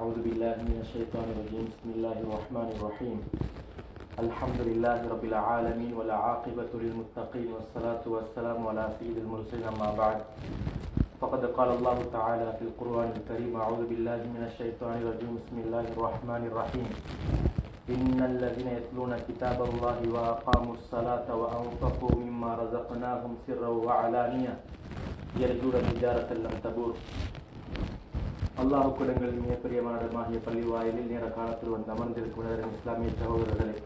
أعوذ بالله من الشيطان الرجيم. بسم الله الرحمن الرحيم. الحمد لله رب العالمين والعاقبة للمتقين والصلاة والسلام على سيد المرسلين أما بعد. فقد قال الله تعالى في القرآن الكريم أعوذ بالله من الشيطان الرجيم. بسم الله الرحمن الرحيم. إن الذين يتلون كتاب الله وأقاموا الصلاة وأنفقوا مما رزقناهم سرا وعلانية يرجون تجارة لن تبور. அல்லாஹ் குடங்கள் மிக பள்ளி வாயிலில் நேர காலத்தில் வந்து அமர்ந்திருக்கும் இஸ்லாமிய சகோதரர்களே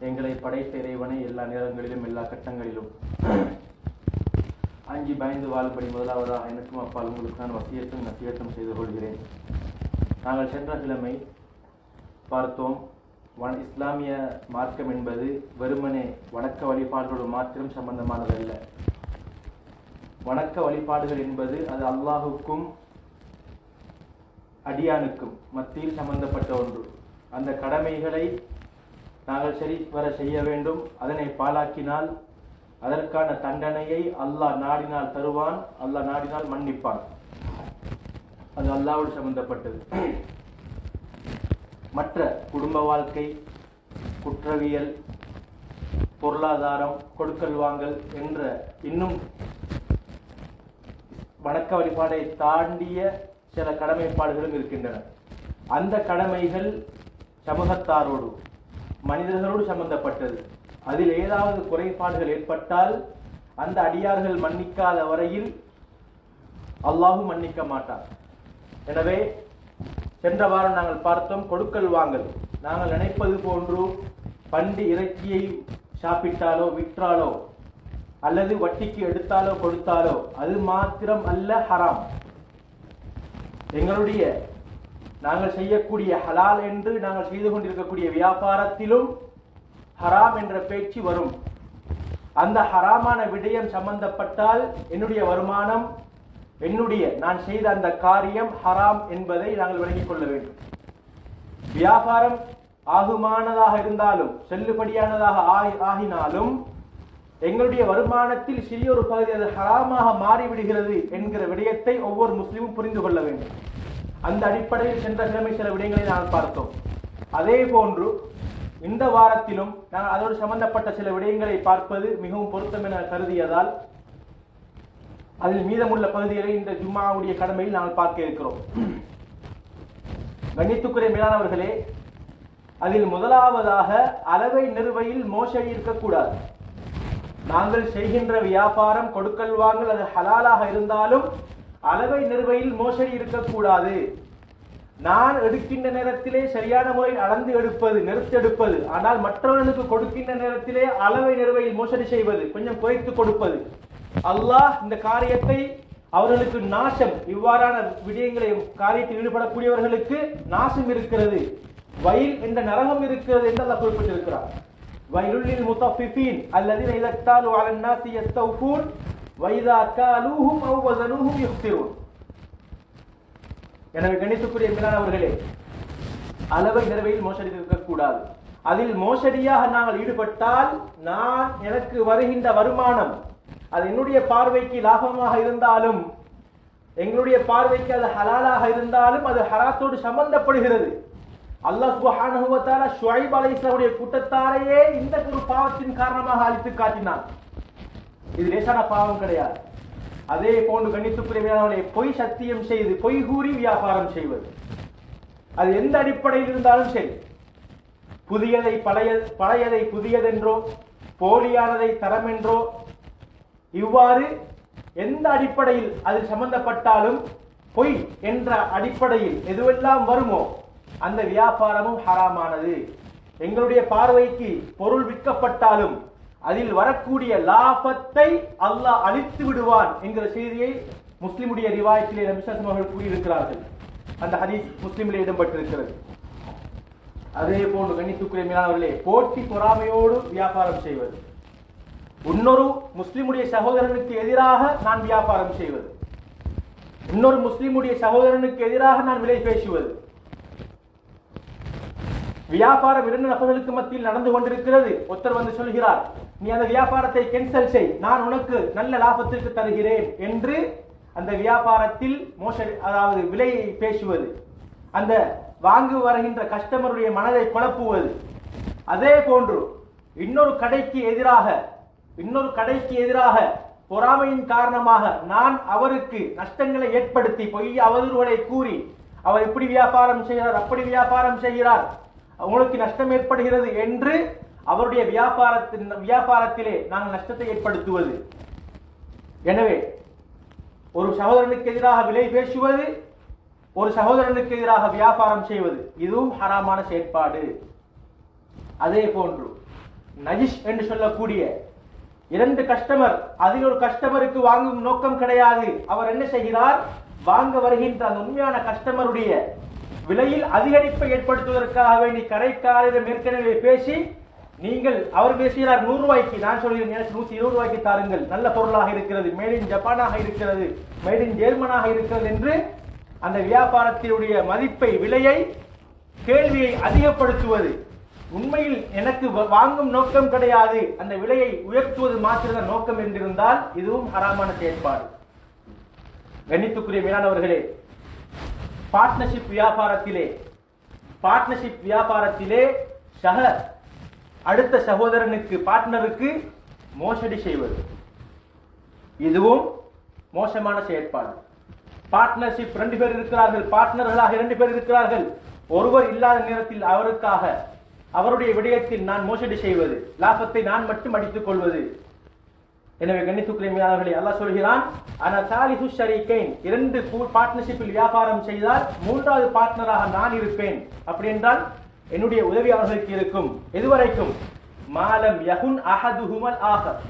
எங்களை படைத்த இறைவனை எல்லா நேரங்களிலும் எல்லா கட்டங்களிலும் அஞ்சு பயந்து வாழும்படி முதலாவதாக எனக்கும் அப்பால் உங்களுக்கு நான் வசியத்தும் நசியத்தும் செய்து கொள்கிறேன். நாங்கள் சென்ற கிழமை பார்த்தோம். வன இஸ்லாமிய மார்க்கம் என்பது வெறுமனே வணக்க வழிபாடுகளோடு மாத்திரம் சம்பந்தமானதல்ல. வணக்க வழிபாடுகள் என்பது அது அல்லாஹுக்கும் அடியானுக்கும் மத்தியில் சம்பந்தப்பட்ட ஒன்று. அந்த கடமைகளை நாங்கள் சரி வர செய்ய வேண்டும். அதனை பாழாக்கினால் அதற்கான தண்டனையை அல்லாஹ் நாடினால் தருவான். அல்லாஹ் நாடினால் மன்னிப்பான். அது அல்லாவோடு சம்பந்தப்பட்டது. மற்ற குடும்ப வாழ்க்கை குற்றவியல் பொருளாதாரம் கொடுக்கல் வாங்கல் என்ற இன்னும் வணக்க வழிபாடை தாண்டிய சில கடமைப்பாடுகளும் இருக்கின்றன. அந்த கடமைகள் சமூகத்தாரோடு மனிதர்களோடு சம்பந்தப்பட்டது. அதில் ஏதாவது குறைபாடுகள் ஏற்பட்டால் அந்த அடியார்கள் மன்னிக்காத வரையில் அல்லாஹும் மன்னிக்க மாட்டார். எனவே சென்ற வாரம் நாங்கள் பார்த்தோம் கொடுக்கல் வாங்கல். நாங்கள் நினைப்பது போன்று பண்டு இறைச்சியை சாப்பிட்டாலோ விற்றாலோ அல்லது வட்டிக்கு எடுத்தாலோ கொடுத்தாலோ அது மாத்திரம் அல்ல ஹராம். எங்களுடைய நாங்கள் செய்யக்கூடிய ஹலால் என்று நாங்கள் செய்து கொண்டிருக்கக்கூடிய வியாபாரத்திலும் ஹராம் என்ற பேச்சு வரும். அந்த ஹராமான விடயம் சம்பந்தப்பட்டால் என்னுடைய வருமானம் என்னுடைய நான் செய்த அந்த காரியம் ஹராம் என்பதை நாங்கள் விளங்கிக் கொள்ள வேண்டும். வியாபாரம் ஆகுமானதாக இருந்தாலும் செல்லுபடியானதாக ஆகி- ஆகினாலும் எங்களுடைய வருமானத்தில் சிறிய ஒரு பகுதி அது ஹராமாக மாறிவிடுகிறது என்கிற விடயத்தை ஒவ்வொரு முஸ்லிமும் புரிந்து கொள்ள வேண்டும். அந்த அடிப்படையில் சென்ற கிழமை சில விடயங்களை நாங்கள் பார்த்தோம். அதே போன்று இந்த வாரத்திலும் நான் அதோடு சம்பந்தப்பட்ட சில விடயங்களை பார்ப்பது மிகவும் பொருத்தம் என கருதியதால் அதில் மீதமுள்ள பகுதிகளை இந்த ஜும்மாவுடைய கடமையில் நாங்கள் பார்க்க இருக்கிறோம். கணித்துக்குறை மேலானவர்களே அதில் முதலாவதாக அளவை நிறுவையில் மோசடி இருக்கக்கூடாது. நாங்கள் செய்கின்ற வியாபாரம் கொடுக்கல் வாங்கல் அது ஹலாலாக இருந்தாலும் அளவை நிறுவையில் மோசடி இருக்கக்கூடாது. நான் எடுக்கின்ற நேரத்திலே சரியான முறையில் அளந்து எடுப்பது நிறுத்தெடுப்பது ஆனால் மற்றவர்களுக்கு கொடுக்கின்ற நேரத்திலே அளவை நிறுவையில் மோசடி செய்வது கொஞ்சம் குறைத்து கொடுப்பது. அல்லாஹ் இந்த காரியத்தை அவர்களுக்கு நாசம் இவ்வாறான விடயங்களை காரியத்தில் ஈடுபடக்கூடியவர்களுக்கு நாசம் இருக்கிறது. வயல் என்ற நரகம் இருக்கிறது என்று அல்லாஹ் குறிப்பிட்டிருக்கிறார் ويل للمطففين الذين إذا اكتالوا على الناس يستوفون وإذا كالوهم أو وزنوهم يخسرون. எனவே கணித்துக்குரிய மேலானவர்களே அளவை நிறைவையில் மோசடி இருக்கக்கூடாது. அதில் மோசடியாக நாங்கள் ஈடுபட்டால் நான் எனக்கு வருகின்ற வருமானம் அது என்னுடைய பார்வைக்கு லாபமாக இருந்தாலும் எங்களுடைய பார்வைக்கு அது ஹலாலாக இருந்தாலும் அது ஹராத்தோடு சம்பந்தப்படுகிறது. அல்லாஹ் சுப்ஹானஹு வ கூட்டத்தாரையே இந்த ஒரு பாவத்தின் காரணமாக அழித்து காட்டினான். இது லேசான பாவம் கிடையாது. அதே போன்று கணித்துக்குரிய பொய் சத்தியம் செய்து பொய் கூறி வியாபாரம் செய்வது. அது எந்த அடிப்படையில் இருந்தாலும் சரி. புதியதை பழைய பழையதை புதியதென்றோ போலியானதை தரம் என்றோ இவ்வாறு எந்த அடிப்படையில் அது சம்பந்தப்பட்டாலும் பொய் என்ற அடிப்படையில் எதுவெல்லாம் வருமோ அந்த வியாபாரமும் ஹராமானது. எங்களுடைய பார்வைக்கு பொருள் விற்கப்பட்டாலும் அதில் வரக்கூடிய லாபத்தை அல்லாஹ் அழித்து விடுவான் என்கிற செய்தியை முஸ்லிமுடைய ரிவாயத்திலே நபிசாசம் அவர்கள் கூறியிருக்கிறார்கள். அந்த ஹதீஸ் முஸ்லிமிலே இடம்பெற்றிருக்கிறது. அதே போன்று கண்ணித்துக்குரிய மீனவர்களே போட்டி பொறாமையோடு வியாபாரம் செய்வது. இன்னொரு முஸ்லிமுடைய சகோதரனுக்கு எதிராக நான் வியாபாரம் செய்வது. இன்னொரு முஸ்லிமுடைய சகோதரனுக்கு எதிராக நான் விலை பேசுவது. வியாபாரம் இரண்டு நபர்களுக்கு மத்தியில் நடந்து கொண்டிருக்கிறது. ஒருத்தர் வந்து சொல்கிறார் நீ அந்த வியாபாரத்தை கேன்சல் செய். நான் உனக்கு நல்ல லாபத்திற்கு தருகிறேன் என்று அந்த வியாபாரத்தில் மோசடி அதாவது விலையை பேசுவது அந்த வாங்கு வருகின்ற கஸ்டமருடைய மனதை குழப்புவது. அதே போன்று இன்னொரு கடைக்கு எதிராக இன்னொரு கடைக்கு எதிராக பொறாமையின் காரணமாக நான் அவருக்கு நஷ்டங்களை ஏற்படுத்தி பொய் அவதூறுகளை கூறி அவர் இப்படி வியாபாரம் செய்கிறார் அப்படி வியாபாரம் செய்கிறார் உங்களுக்கு நஷ்டம் ஏற்படுகிறது என்று அவருடைய வியாபாரத்தின் வியாபாரத்திலே நாங்கள் நஷ்டத்தை ஏற்படுத்துவது. எனவே ஒரு சகோதரனுக்கு எதிராக விலை பேசுவது ஒரு சகோதரனுக்கு எதிராக வியாபாரம் செய்வது இதுவும் ஹராமான செயற்பாடு. அதே போன்று நஜிஷ் என்று சொல்லக்கூடிய இரண்டு கஸ்டமர் அதில் ஒரு கஸ்டமருக்கு வாங்கும் நோக்கம் கிடையாது. அவர் என்ன செய்கிறார்? வாங்க வருகின்ற அந்த உண்மையான கஸ்டமருடைய விலையில் அதிகரிப்பை ஏற்படுத்துவதற்காக வேண்டி கரைக்காரரிடம் ஏற்கனவே பேசி நீங்கள் அவர் பேசுகிறார் நூறு ரூபாய்க்கு நான் சொல்கிறேன் எனக்கு நூற்றி இருபது ரூபாய்க்கு தாருங்கள். நல்ல பொருளாக இருக்கிறது மேட் இன் ஜப்பானாக இருக்கிறது மேட் இன் ஜெர்மனாக இருக்கிறது என்று அந்த வியாபாரத்தினுடைய மதிப்பை விலையை கேள்வியை அதிகப்படுத்துவது. உண்மையில் எனக்கு வ- வாங்கும் நோக்கம் கிடையாது. அந்த விலையை உயர்த்துவது மாத்திரதான் நோக்கம் என்றிருந்தால் இதுவும் ஹராமான செயற்பாடு. கணித்துக்குரிய மேலானவர்களே பார்ட்னர்ஷிப் வியாபாரத்திலே பார்ட்னர்ஷிப் வியாபாரத்திலே சக அடுத்த சகோதரனுக்கு பார்ட்னருக்கு மோசடி செய்வது. இதுவும் மோசமான செயற்பாடு. பார்ட்னர்ஷிப் ரெண்டு பேர் இருக்கிறார்கள் பார்ட்னர்களாக இரண்டு பேர் இருக்கிறார்கள். ஒருவர் இல்லாத நேரத்தில் அவருக்காக அவருடைய விடயத்தில் நான் மோசடி செய்வது லாபத்தை நான் மட்டும் அடித்துக் கொள்வது. எனவே கண்ணித்துக்குரிய மீதானவர்களே அல்லாஹ் சொல்கிறான் ஆனா சாலிசு ஷரீக்கைன். இரண்டு பார்ட்னர்ஷிப்பில் வியாபாரம் செய்தால் மூன்றாவது பார்ட்னராக நான் இருப்பேன். அப்படி என்றால் என்னுடைய உதவி அவர்களுக்கு இருக்கும். எதுவரைக்கும்? மாலம் யகுன் அஹதுஹுமல் ஆகர்.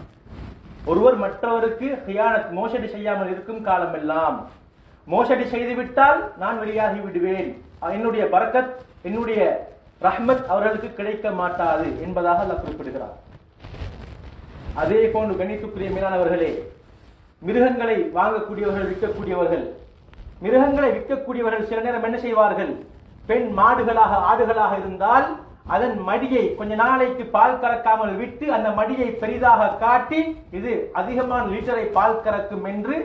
ஒருவர் மற்றவருக்கு ஹியானத் மோசடி செய்யாமல் இருக்கும் காலமெல்லாம் மோசடி செய்துவிட்டால் நான் வெளியாகி விடுவேன். என்னுடைய பரக்கத் என்னுடைய ரஹ்மத் அவர்களுக்கு கிடைக்க மாட்டாது என்பதாக அல்லாஹ் குறிப்பிடுகிறார் அதே போன்று கணித்துக்குரிய மீதானவர்களே மிருகங்களை வாங்கக்கூடியவர்கள் விற்கக்கூடியவர்கள். மிருகங்களை விற்கக்கூடியவர்கள் சில நேரம் என்ன செய்வார்கள்? பெண் மாடுகளாக ஆடுகளாக இருந்தால் அதன் மடியை கொஞ்ச நாளைக்கு பால் கறக்காமல் விட்டு அந்த மடியை பெரிதாக காட்டி இது அதிகமான லிட்டரை பால் கறக்கும் என்று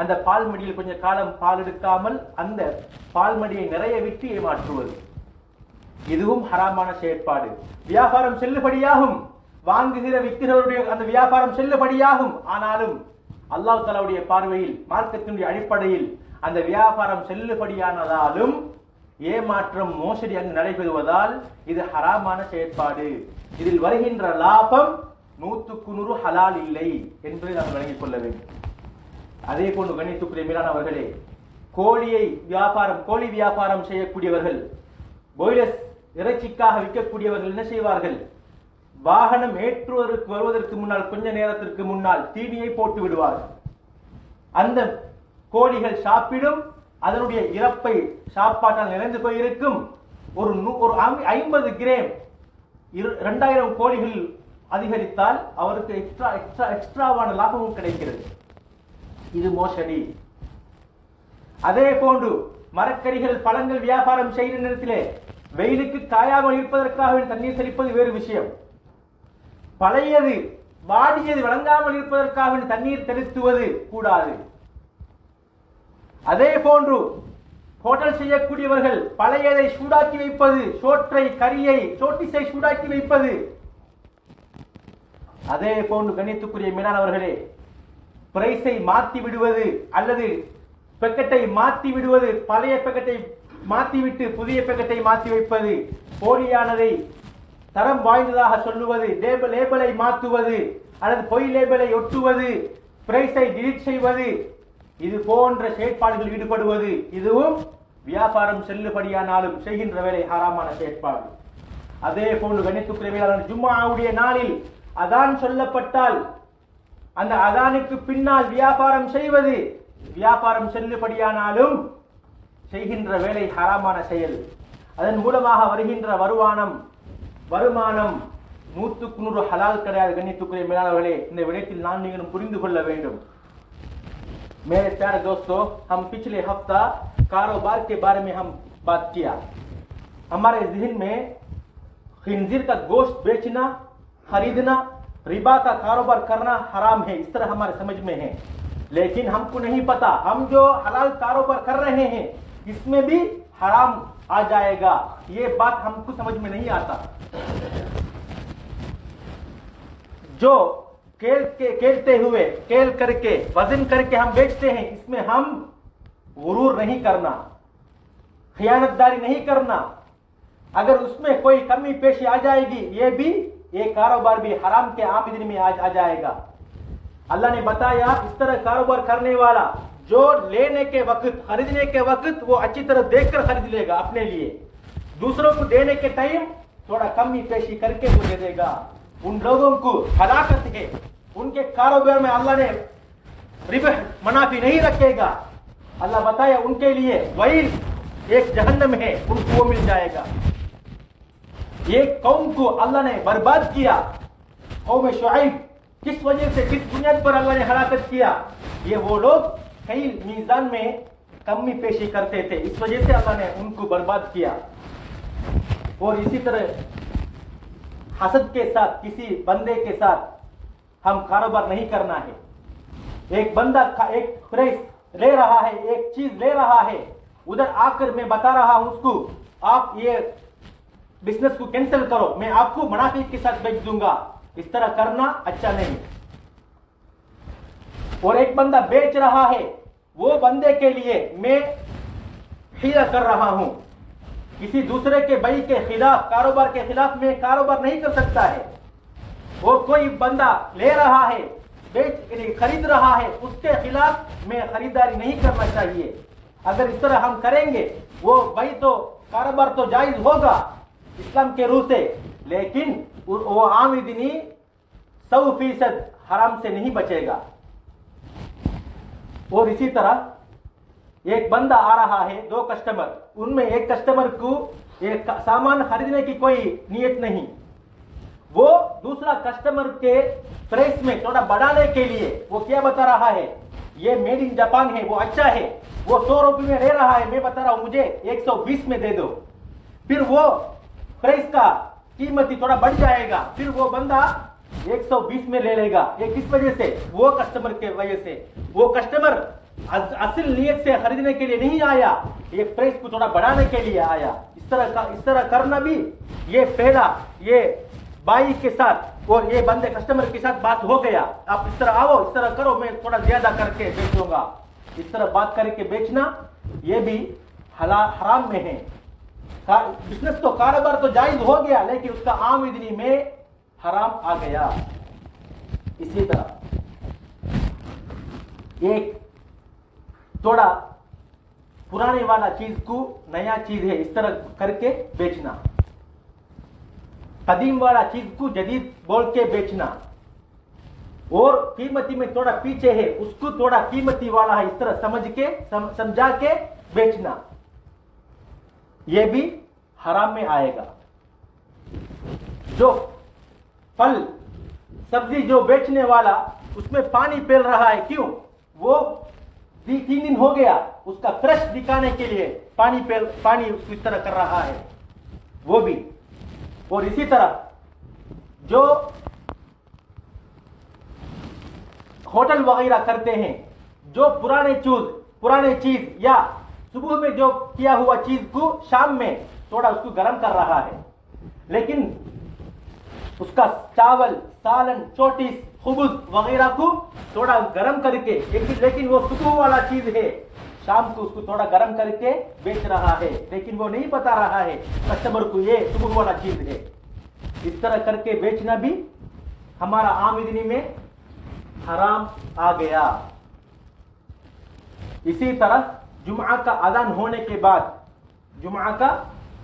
அந்த பால் மடியில் கொஞ்ச காலம் பால் எடுக்காமல் அந்த பால் மடியை நிறைய விட்டு ஏமாற்றுவது. இதுவும் ஹராமான செயற்பாடு. வியாபாரம் செல்லுபடியாகும். வாங்குகிற விற்கிறவருடைய அந்த வியாபாரம் செல்லுபடியாகும். ஆனாலும் அல்லாஹ் தலாவுடைய பார்வையில் மார்க்கத்தினுடைய அடிப்படையில் அந்த வியாபாரம் செல்லுபடியானதாலும் ஏமாற்றம் மோசடி அங்கு நடைபெறுவதால் இது ஹராமான செயற்பாடு. இதில் வருகின்ற லாபம் நூற்றுக்கு நூறு ஹலால் இல்லை என்பதை நாம் விளங்கிக் கொள்ள வேண்டும். அதே போன்று கணித்துக்குரிய மீதானவர்களே கோழியை வியாபாரம் கோழி வியாபாரம் செய்யக்கூடியவர்கள் போய்லஸ் இறைச்சிக்காக விற்கக்கூடியவர்கள் என்ன செய்வார்கள்? வாகனம் ஏற்றுவதற்கு வருவதற்கு முன்னால் கொஞ்ச நேரத்திற்கு முன்னால் தீனியை போட்டு விடுவார். அந்த கோழிகள் சாப்பிடும் அதனுடைய இறப்பை சாப்பாட்டால் நிறைந்து போயிருக்கும். ஒரு நூ- ஒரு ஐம்பது கிராம் இரண்டாயிரம் கோழிகள் அதிகரித்தால் அவருக்கு எக்ஸ்ட்ரா எக்ஸ்ட்ரா எக்ஸ்ட்ராவான லாபமும் கிடைக்கிறது. இது மோசடி. அதே போன்று மரக்கறிகள் பழங்கள் வியாபாரம் செய்கிற நேரத்திலே வெயிலுக்கு காயாமல் இருப்பதற்காக தண்ணீர் தெளிப்பது வேறு விஷயம். பழையது வாடியது வழங்காமல் இருப்பதற்காக தண்ணீர் தெளித்துவது கூடாது. அதே போன்று ஹோட்டல் செய்யக்கூடியவர்கள் பழையதை சூடாக்கி வைப்பது சோற்றை கரியை சோட்டிசை சூடாக்கி வைப்பது. அதே போன்று கணித்துக்குரிய மீனானவர்களே பிரைஸை மாத்தி விடுவது அல்லது பெக்கெட்டை மாத்தி விடுவது பழைய பெக்கெட்டை மாத்திவிட்டு புதிய பெக்கெட்டை மாத்தி வைப்பது போலியானதை தரம் வாய்ந்ததாக சொல்லுவது லேபிளை மாற்றுவது அல்லது பொய் லேபிளை ஒட்டுவது பிரைஸை டிலீட் செய்வது இது போன்ற செயற்பாடுகளில் ஈடுபடுவது இதுவும் வியாபாரம் செல்லுபடியானாலும் செய்கின்ற வேலை ஹாராமான செயற்பாடு. அதே போன்று கணித்துக்குரிய ஜும்மாவுடைய நாளில் அதான் சொல்லப்பட்டால் அந்த அதானுக்கு பின்னால் வியாபாரம் செய்வது வியாபாரம் செல்லுபடியானாலும் செய்கின்ற வேலை ஹராமான செயல். அதன் மூலமாக வருகின்ற வருமானம் வருமானம் நூற்றுக்கு நூறு ஹலால் கிடையாது கண்ணித்துக்குரிய மேலாளர்களே இந்த விடயத்தில் நான் நீங்களும் புரிந்து கொள்ள வேண்டும் मेरे प्यारे दोस्तों हम पिछले हफ्ता कारोबार के बारे में हम बात किया हमारे जहन में खिंजीर का गोश्त बेचना खरीदना रिबा का कारोबार करना हराम है इस तरह हमारे समझ में है लेकिन हमको नहीं पता हम जो हलाल कारोबार कर रहे हैं इसमें भी हराम आ जाएगा। ये बात हमको समझ में नहीं आता। जो केल के केलते हुए केल करके वज़न करके हम बेचते हैं इसमें हम गुरूर नहीं करना। खयानतदारी नहीं करना। अगर उसमें कोई कमी पेशी आ जाएगी ये भी ये कारोबार भी हराम के आमदनी में आ, आ जाएगा। अल्लाह ने बताया इस तरह कारोबार करने वाला जो लेने के वक्त, खरीदने के वक्त, वो अच्छी तरह देखकर खरीद लेगा अपने लिए। दूसरों को देने के टाइम थोड़ा कमी पेशी करके वो दे देगा। उन लोगों को हलाकत है। उनके कारोबार में अल्लाह ने मुनाफी नहीं रखेगा। अल्लाह बताया, उनके लिए वही एक जहन्नम है, उनको वो मिल जाएगा। एक कौम को अल्लाह ने बर्बाद किया। कौम शुआइब किस वजह से, किस बुनियाद पर अल्लाह ने हलाकत किया? ये वो लोग कई मीजान में कमी पेशी करते थे। इस वजह से अल्लाह ने उनको बर्बाद किया। और इसी तरह हसद के साथ, किसी बंदे के साथ हम कारोबार नहीं करना है। एक बंदा एक प्राइस ले रहा है, एक चीज़ ले रहा है, उधर आकर मैं बता रहा हूँ उसको, आप ये बिज़नेस को कैंसिल करो, मैं आपको मुनाफी के साथ बेच दूँगा। इस तरह करना अच्छा नहीं और एक बंदा बेच रहा है वो बंदे के लिए मैं हीरा कर रहा हूँ। किसी दूसरे के बई के खिलाफ, कारोबार के खिलाफ मैं कारोबार नहीं कर सकता है। और कोई बंदा ले रहा है, बेच खरीद रहा है, उसके खिलाफ मैं खरीदारी नहीं करना चाहिए। अगर इस तरह हम करेंगे, वो भाई तो कारोबार तो जायज़ होगा इस्लाम के रूह से, लेकिन वो- वो आमदनी सौ फ़ीसद हराम से नहीं बचेगा। और इसी तरह एक बंदा आ रहा है, दो कस्टमर उनमें एक कस्टमर को एक सामान खरीदने की कोई नियत नहीं। वो दूसरा कस्टमर के प्राइस में थोड़ा बढ़ाने के लिए वो क्या बता रहा है? ये मेड इन जापान है, वो अच्छा है। वो सौ रुपये में ले रहा है, मैं बता रहा हूँ, मुझे 120 में दे दो। फिर वो प्राइस का कीमत ही थोड़ा बढ़ जाएगा। फिर वो बंदा 120 में ले लेगा। ये किस वजह से? वो कस्टमर के वजह से। वो कस्टमर अस- असल नियत से खरीदने के लिए नहीं आया ये प्राइस को थोड़ा बढ़ाने के लिए आया। इस तरह का, इस तरह करना भी ये पहला ये बाई के साथ और ये बंदे कस्टमर के साथ बात हो गया। आप इस तरह आओ, इस तरह करो, मैं थोड़ा ज़्यादा करके बेचूँगा इस तरह बात करके बेचना, ये भी हला, हराम में है। बिज़नेस तो कारोबार तो जायज़ हो गया, लेकिन उसका आमदनी में हराम आ गया। इसी तरह। एक थोड़ा पुराने वाला चीज़ को नया चीज़ है इस तरह करके बेचना। कदीम वाला चीज़ को जदीद बोल के बेचना। और कीमती में थोड़ा पीछे है उसको थोड़ा कीमती वाला है इस तरह समझ के सम, समझा के बेचना। यह भी हराम में आएगा। जो फल, सब्ज़ी जो बेचने वाला, उसमें पानी पेल रहा है, क्यों? वो तीन दिन हो गया, उसका फ्रेश दिखाने के लिए पानी पेल, पानी उसको तरह कर रहा है। वो भी। और इसी तरह, जो होटल वगैरह करते हैं, जो पुराने चूज़, पुराने चीज़ या सुबह में जो किया हुआ चीज़ को शाम में थोड़ा उसको गर्म कर रहा है। लेकिन उसका चावल, सालन, चोटिस खुबुज वगैरह को थोड़ा गर्म करके, लेकिन वो सुबह वाला चीज़ है। शाम को उसको थोड़ा गर्म करके बेच रहा है, लेकिन वो नहीं बता रहा है, कस्टमर को ये सुबह वाला चीज़ है। इस तरह करके बेचना भी हमारा आमदनी में हराम आ गया। इसी तरह जुमा का अदान होने के बाद जुमा का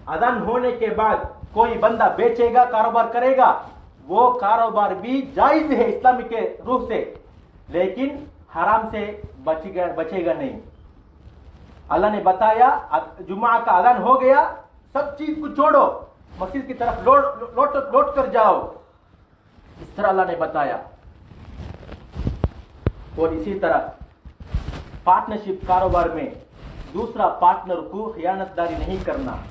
अदान होने के बाद कोई बंदा बेचेगा, कारोबार करेगा, वो कारोबार भी जायज़ है इस्लामी के रूप से, लेकिन हराम से बचेगा बचेगा नहीं। अल्लाह ने बताया जुमा का अदान हो गया, सब चीज़ को छोड़ो, मस्जिद की तरफ़ लौट लौट लौट कर जाओ। इस तरह अल्लाह ने बताया। और इसी तरह पार्टनरशिप कारोबार में दूसरा पार्टनर को खयानतदारी नहीं करना।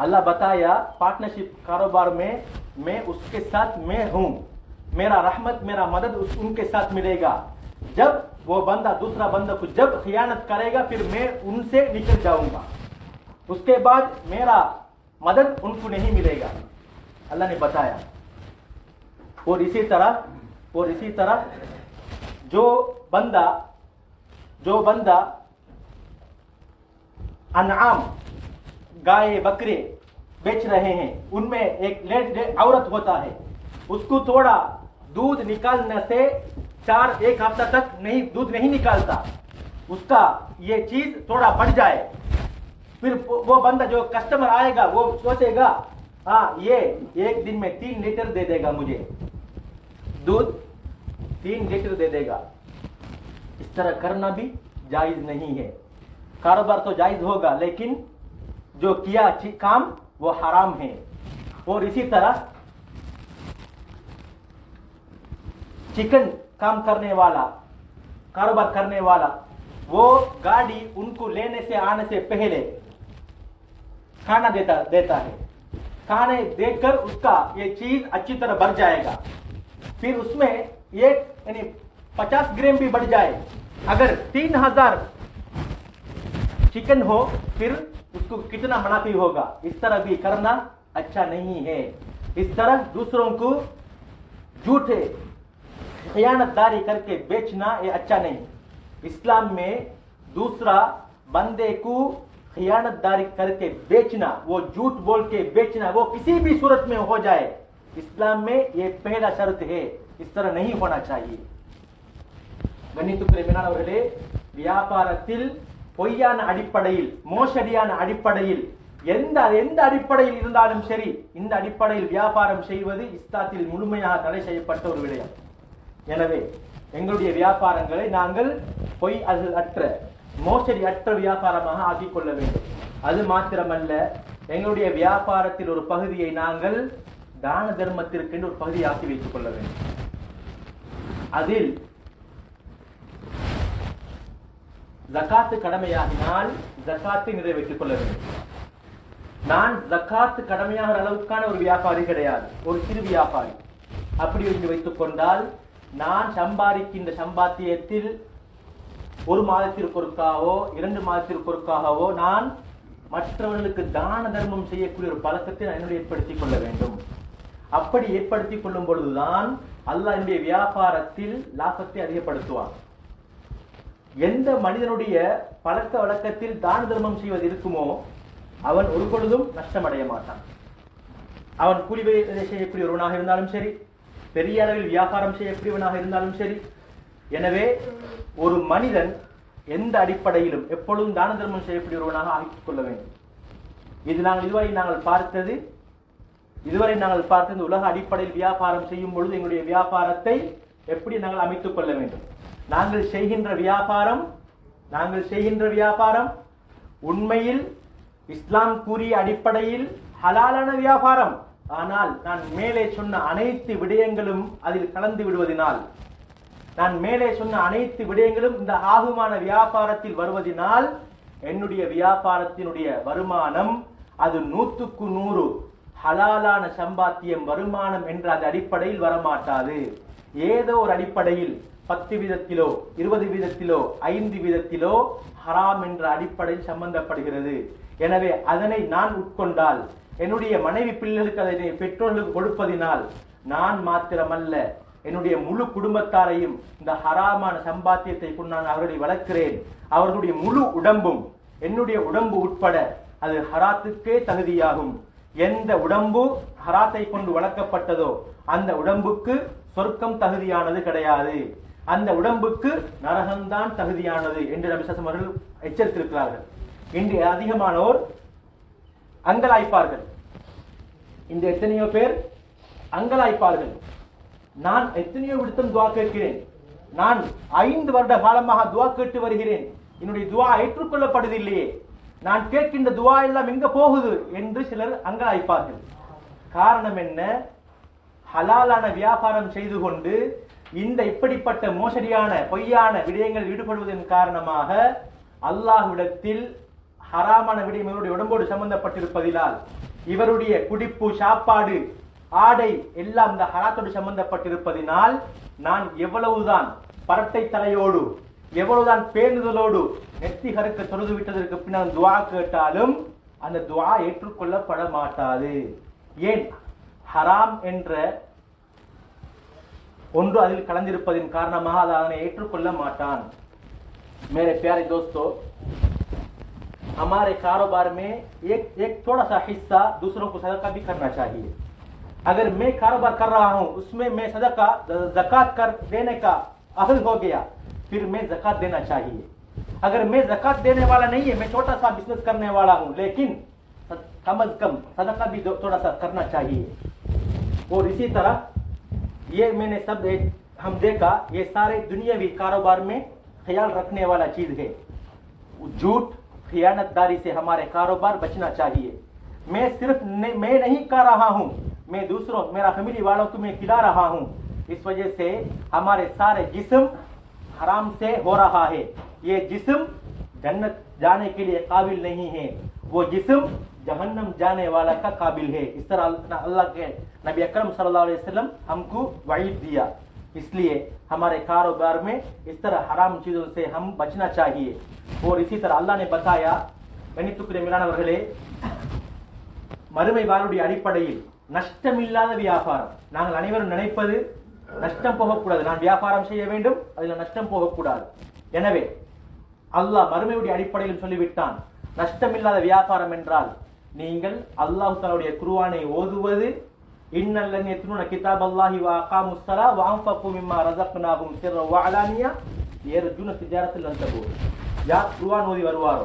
अल्लाह बताया पार्टनरशिप कारोबार में, मैं उसके साथ मैं हूँ। मेरा रहमत, मेरा मदद उस उनके साथ मिलेगा। जब वो बंदा, दूसरा बंदा को जब खयानत करेगा, फिर मैं उनसे निकल जाऊँगा। उसके बाद मेरा मदद उनको नहीं मिलेगा। अल्लाह ने बताया। और इसी तरह, और इसी तरह जो बंदा जो बंदा अनआम गाय बकरे बेच रहे हैं। उनमें एक ले, ले, औरत होता है। उसको थोड़ा दूध निकालने से चार एक हफ़्ता तक नहीं दूध नहीं निकालता। उसका ये चीज़ थोड़ा बढ़ जाए। फिर वो बंदा जो कस्टमर आएगा वो सोचेगा हाँ ये एक दिन में तीन लीटर दे देगा मुझे। दूध तीन लीटर दे देगा। इस तरह करना भी जायज़ नहीं है। कारोबार तो जायज़ होगा लेकिन जो किया काम, वो हराम है। और इसी तरह चिकन काम करने वाला, कारोबार करने वाला, वो गाड़ी उनको लेने से, आने से पहले खाना देता देता है। खाने देकर उसका ये चीज़ अच्छी तरह बढ़ जाएगा। फिर उसमें एक, यानी पचास ग्राम भी बढ़ जाए। अगर तीन हज़ार चिकन हो, फिर उसको कितना मनाफी होगा, इस तरह भी करना अच्छा नहीं है। इस तरह दूसरों को झूठे, खयानतदारी करके बेचना ये अच्छा नहीं। इस्लाम में दूसरा बंदे को खयानतदारी करके बेचना, वो झूठ बोल के बेचना, वो किसी भी सूरत में हो जाए, इस्लाम में ये पहला शर्त है। इस तरह नहीं होना चाहिए। गणित क्रिमिनल व्यापार பொய்யான அடிப்படையில் மோசடியான அடிப்படையில் எந்த எந்த அடிப்படையில் இருந்தாலும் சரி இந்த அடிப்படையில் வியாபாரம் செய்வது இஸ்லாத்தில் முழுமையாக தடை செய்யப்பட்ட ஒரு விடயம். எனவே எங்களுடைய வியாபாரங்களை நாங்கள் பொய் அது அற்ற மோசடி அற்ற வியாபாரமாக ஆக்கிக்கொள்ள வேண்டும். அது மாத்திரமல்ல எங்களுடைய வியாபாரத்தில் ஒரு பகுதியை நாங்கள் தான தர்மத்திற்கென்று ஒரு பகுதியை ஆக்கி வைத்துக் கொள்ள வேண்டும். அதில் ஜக்காத்து கடமையாகினால் ஜகாத்தை நிறைவேற்றிக் கொள்ள வேண்டும். நான் ஜகாத்து கடமையாகிற அளவுக்கான ஒரு வியாபாரி கிடையாது. ஒரு சிறு வியாபாரி. அப்படி என்று வைத்துக் கொண்டால் நான் சம்பாதிக்கின்ற சம்பாத்தியத்தில் ஒரு மாதத்திற்கு ஒருக்காகவோ இரண்டு மாதத்திற்கு ஒருக்காகவோ நான் மற்றவர்களுக்கு தான தர்மம் செய்யக்கூடிய ஒரு பழக்கத்தை நான் என்னுடைய ஏற்படுத்திக் கொள்ள வேண்டும். அப்படி ஏற்படுத்திக் கொள்ளும் பொழுதுதான் அல்லாஹ் என்னுடைய வியாபாரத்தில் லாபத்தை அதிகப்படுத்துவான். எந்த மனிதனுடைய பழக்க வழக்கத்தில் தான தர்மம் செய்வது இருக்குமோ அவன் ஒரு பொழுதும் நஷ்டமடைய மாட்டான். அவன் கூலி செய்யக்கூடிய ஒருவனாக இருந்தாலும் சரி பெரிய அளவில் வியாபாரம் செய்யக்கூடியவனாக இருந்தாலும் சரி. எனவே ஒரு மனிதன் எந்த அடிப்படையிலும் எப்பொழுதும் தான தர்மம் செய்யக்கூடிய ஒருவனாக ஆக்கிக் கொள்ள வேண்டும். இது நாங்கள் இதுவரை நாங்கள் பார்த்தது இதுவரை நாங்கள் பார்த்தது உலக அடிப்படையில் வியாபாரம் செய்யும் பொழுது எங்களுடைய வியாபாரத்தை எப்படி நாங்கள் அமைத்துக் கொள்ள வேண்டும்? நாங்கள் செய்கின்ற வியாபாரம் நாங்கள் செய்கின்ற வியாபாரம் உண்மையில் இஸ்லாம் கூறிய அடிப்படையில் ஹலாலான வியாபாரம். ஆனால் நான் மேலே சொன்ன அனைத்து விடயங்களும் அதில் கலந்து விடுவதனால் நான் மேலே சொன்ன அனைத்து விடயங்களும் இந்த ஆகுமான வியாபாரத்தில் வருவதினால் என்னுடைய வியாபாரத்தினுடைய வருமானம் அது நூற்றுக்கு நூறு ஹலாலான சம்பாத்தியம் வருமானம் என்ற அந்த அடிப்படையில் வரமாட்டாது. ஏதோ ஒரு அடிப்படையில் பத்து வீதத்திலோ இருபது வீதத்திலோ ஐந்து வீதத்திலோ ஹராம் என்ற அடிப்படையில் சம்பந்தப்படுகிறது. எனவே அதனை நான் உட்கொண்டால் என்னுடைய மனைவி பிள்ளைகளுக்கு அதனை பெற்றோர்களுக்கு கொடுப்பதினால் நான் மாத்திரமல்ல என்னுடைய முழு குடும்பத்தாரையும் இந்த ஹராமான சம்பாத்தியத்தை கொண்டு நான் அவர்களை வளர்க்கிறேன். அவர்களுடைய முழு உடம்பும் என்னுடைய உடம்பு உட்பட அது ஹராத்துக்கே தகுதியாகும். எந்த உடம்பு ஹராத்தை கொண்டு வளர்க்கப்பட்டதோ அந்த உடம்புக்கு சொர்க்கம் தகுதியானது கிடையாது. அந்த உடம்புக்கு நரகம்தான் தகுதியானது என்று நபிசாசம் அவர்கள் எச்சரித்திருக்கிறார்கள். இன்று அதிகமானோர் அங்கலாய்ப்பார்கள். இந்த எத்தனையோ பேர் அங்கலாய்ப்பார்கள். நான் எத்தனையோ விடுத்தம் துவா கேட்கிறேன். நான் ஐந்து வருட காலமாக துவா கேட்டு வருகிறேன். என்னுடைய துவா ஏற்றுக்கொள்ளப்படுவதில்லையே. நான் கேட்கின்ற துவா எல்லாம் எங்க போகுது என்று சிலர் அங்கலாய்ப்பார்கள். காரணம் என்ன? ஹலாலான வியாபாரம் செய்து கொண்டு இந்த இப்படிப்பட்ட மோசடியான பொய்யான விடயங்கள் ஈடுபடுவதன் காரணமாக அல்லாஹ்விடத்தில் ஹராமான விடயம் இவருடைய உடம்போடு சம்பந்தப்பட்டிருப்பதினால் இவருடைய குடிப்பு சாப்பாடு ஆடை எல்லாம் இந்த ஹராத்தோடு சம்பந்தப்பட்டிருப்பதினால் நான் எவ்வளவுதான் பரட்டை தலையோடு எவ்வளவுதான் பேணுதலோடு நெத்தி கருக்க தொழுது விட்டதற்கு பின்னால் துவா கேட்டாலும் அந்த துவா ஏற்றுக்கொள்ளப்பட மாட்டாது. ஏன்? ஹராம் என்ற ஒன்று அதில் கலந்திருப்பதின் காரணமாக அது அதனை ஏற்றுக்கொள்ள மாட்டான் मेरे प्यारे दोस्तों हमारे कारोबार में एक एक थोड़ा सा हिस्सा दूसरों को सदका भी करना चाहिए अगर मैं कारोबार कर रहा हूं उसमें मैं सदका जक़ात कर देने का अहल हो गया फिर मैं जक़ात देना चाहिए अगर मैं जक़ात देने वाला नहीं है मैं छोटा सा बिजनेस करने वाला हूं लेकिन कम अज कम सदका भी दो- थोड़ा सा करना चाहिए और इसी तरह ये मैंने सब एक- हम देखा ये सारे दुनियावी कारोबार में ख्याल रखने वाला चीज़ है। झूठ खियानतदारी से हमारे कारोबार बचना चाहिए। मैं सिर्फ़ ने, मैं नहीं कर रहा हूँ मैं दूसरों मेरा फैमिली वालों को मैं खिला रहा हूँ। इस वजह से हमारे सारे जिस्म हराम से हो रहा है। ये जिस्म जन्नत जाने के लिए काबिल नहीं है। वो जिस्म जहन्नम जाने वाला का काबिल है। इस तरह अल्लाह के नबी अकरम सल्लल्लाहु अलैहि वसल्लम हमको वईद दिया इसलिए हमारे कारोबार में इस तरह हराम चीजों से हम बचना चाहिए और इसी तरह अल्लाह ने बताया கணித்துக்குரிய மீறானவர்களே மறுமை வாழுடைய அடிப்படையில் நஷ்டமில்லாத வியாபாரம் நாங்கள் அனைவரும் நினைப்பது நஷ்டம் போகக்கூடாது நான் வியாபாரம் செய்ய வேண்டும் அதில் நஷ்டம் போகக்கூடாது எனவே அல்லாஹ் மறுமையுடைய அடிப்படையில் சொல்லிவிட்டான் நஷ்டமில்லாத வியாபாரம் என்றால் நீங்கள் அல்லாஹ் தன்னுடைய குருவானை ஓதுவது இன்னல்லன் யத்னுன கிதாப் அல்லாஹி வ அகாமு ஸலா வ அன்ஃபகு மிம்மா ரஸக்னாஹும் சிர்ர வ அலானியா யர்ஜுன திஜாரத்தில் யார் குர்ஆன் ஓதி வருவாரோ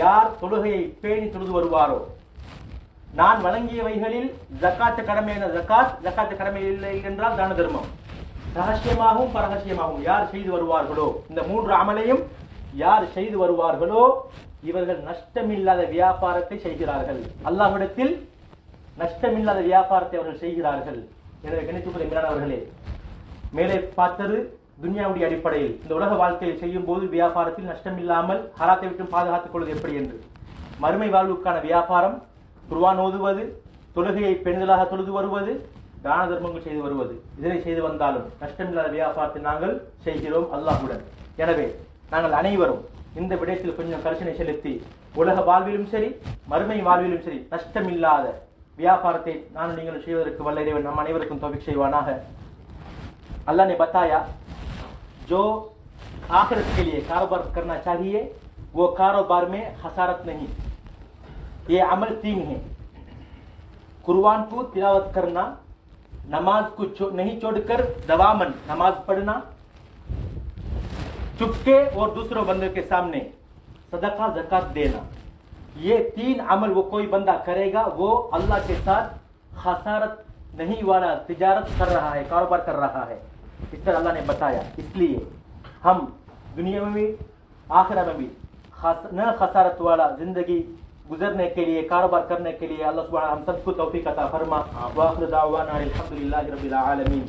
யார் தொழுகையை பேணி தொழுது வருவாரோ நான் வழங்கியவைகளில் ஜக்காத்து கடமையான ஜக்காத் ஜக்காத்து கடமை இல்லை என்றால் தான தர்மம். ரகசியமாகவும் பரகசியமாகவும் யார் செய்து வருவார்களோ இந்த மூன்று அமலையும் யார் செய்து வருவார்களோ இவர்கள் நஷ்டமில்லாத வியாபாரத்தை செய்கிறார்கள். அல்லாஹ்விடத்தில் நஷ்டமில்லாத வியாபாரத்தை அவர்கள் செய்கிறார்கள். எனவே கணித்துக்குரிய மீறானவர்களே மேலே பார்த்தது துன்யாவுடைய அடிப்படையில். இந்த உலக வாழ்க்கையில் செய்யும் போது வியாபாரத்தில் நஷ்டமில்லாமல் ஹராத்தை விட்டு பாதுகாத்துக் கொள்வது எப்படி என்று? மறுமை வாழ்வுக்கான வியாபாரம் குருவான் ஓதுவது தொழுகையை பெண்களாக தொழுது வருவது தான தர்மங்கள் செய்து வருவது. இதனை செய்து வந்தாலும் நஷ்டமில்லாத வியாபாரத்தை நாங்கள் செய்கிறோம் அல்லாஹ்வுடன். எனவே நாங்கள் அனைவரும் இந்த விடயத்தில் கொஞ்சம் கரிசனை செலுத்தி உலக வாழ்விலும் சரி மறுமை வாழ்விலும் சரி நஷ்டமில்லாத வியாபாரத்தை நானும் நீங்களும் செய்வதற்கு வல்ல இறைவன் நம் அனைவருக்கும் தோபிக் செய்வானாக अल्लाह ने बताया जो आखिरत के लिए कारोबार करना चाहिए वो कारोबार में हसारत नहीं ये अमल तीन है कुर्बान को तिलावत करना नमाज को छो, नहीं छोड़कर दवामन नमाज पढ़ना चुपके और दूसरों बंदे के सामने सदका जक़ात देना ये तीन अमल वो कोई बंदा करेगा वो अल्लाह के साथ खसारत नहीं वाला तिजारत कर रहा है कारोबार कर रहा है। इस तरह अल्लाह ने बताया। इसलिए हम दुनिया में भी आखिरा में भी खास न खसारत वाला ज़िंदगी गुजरने के लिए कारोबार करने के लिए अल्लाह सुबहान हम सबको तौफीक अता फरमा। वाखिर दावाना अल्हम्दुलिल्लाहि रब्बिल आलमीन।